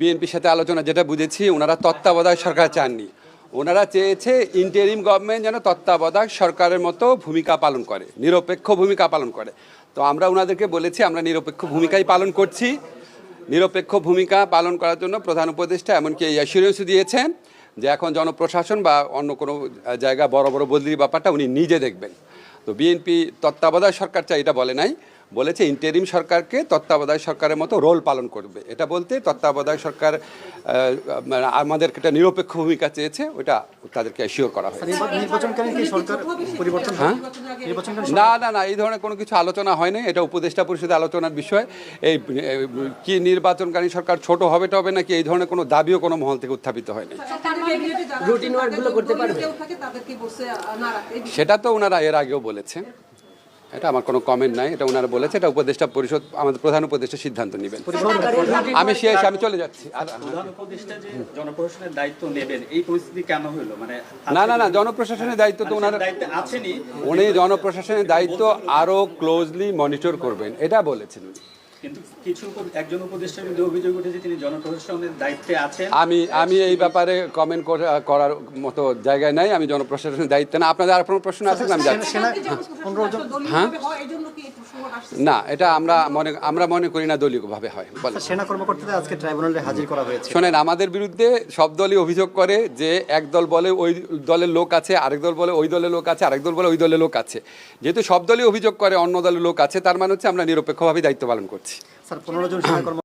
বিএনপির সাথে আলোচনা যেটা বুঝেছি, ওনারা তত্ত্বাবধায়ক সরকার চাননি। ওনারা চেয়েছে ইন্টারিম গভর্নমেন্ট যেন তত্ত্বাবধায়ক সরকারের মতো ভূমিকা পালন করে, নিরপেক্ষ ভূমিকা পালন করে। তো আমরা ওনাদেরকে বলেছি, আমরা নিরপেক্ষ ভূমিকাই পালন করছি। নিরপেক্ষ ভূমিকা পালন করার জন্য প্রধান উপদেষ্টা এমনকি এই অ্যাসুরেন্স দিয়েছেন যে এখন জনপ্রশাসন বা অন্য কোনো জায়গা বড় বড় বদলির ব্যাপারটা উনি নিজে দেখবেন। তো বিএনপি তত্ত্বাবধায়ক সরকার চাই, এটা বলে নাই। বলেছে ইন্টারিম সরকারকে তত্ত্বাবধায়ক সরকারের মতো রোল পালন করবে। এটা বলতে তত্ত্বাবধায়ক সরকার আমাদের মানে একটা নিরপেক্ষ ভূমিকা চেয়েছে ওটা তাদেরকে অ্যাসিওর করা হয় নির্বা- নির্বাচনকালীন কি সরকার পরিবর্তন হ্যাঁ? না না না এই ধরনের কোনো কিছু আলোচনা হয়নি। এটা উপদেষ্টা পরিষদে আলোচনার বিষয়। এই কি নির্বাচনকারী সরকার ছোট হবে টবে নাকি এই ধরনের কোনো দাবিও কোনো মহল থেকে উত্থাপিত হয়নি? করতে পারবে। সেটা তো ওনারা এর আগেও বলেছে। এটা আমার কোনো কমেন্ট নাই এটা ওনারা বলেছে এটা উপদেষ্টা পরিষদ আমাদের প্রধান উপদেষ্টা সিদ্ধান্ত নেবেন। আমি শেষ আমি চলে যাচ্ছি। আর প্রধান উপদেষ্টা যে জনপ্রশাসনের দায়িত্ব নেবেন এই পরিস্থিতি কেন হইল? মানে না না না জনপ্রশাসনের দায়িত্ব তো ওনারা উনি জনপ্রশাসনের দায়িত্ব আরও ক্লোজলি মনিটর করবেন এটা বলেছেন উনি। কিন্তু কিছু একজন উপদেষ্টার বিরুদ্ধে অভিযোগ উঠেছে তিনি জনপ্রশাসনের দায়িত্বে আছেন। আমি আমি এই ব্যাপারে কমেন্ট করার মতো জায়গায় নাই আমি জনপ্রশাসনের দায়িত্ব না। আপনাদের আর কোনো প্রশ্ন আছে আমি যাচ্ছি হ্যাঁ? না এটা আমরা মনে আমরা মনে করি না দলীয়ভাবে হয় বলে সেনা কর্মকর্তাদের আজকে ট্রাইব্যুনালে হাজির করা হয়েছে। শোনেন আমাদের বিরুদ্ধে সব দলই অভিযোগ করে যে এক দল বলে ওই দলের লোক আছে আরেক দল বলে ওই দলের লোক আছে আরেক দল বলে ওই দলের লোক আছে। যেহেতু সব দলই অভিযোগ করে অন্য দলের লোক আছে তার মানে হচ্ছে আমরা নিরপেক্ষভাবে দায়িত্ব পালন করছি। স্যার পনেরো জন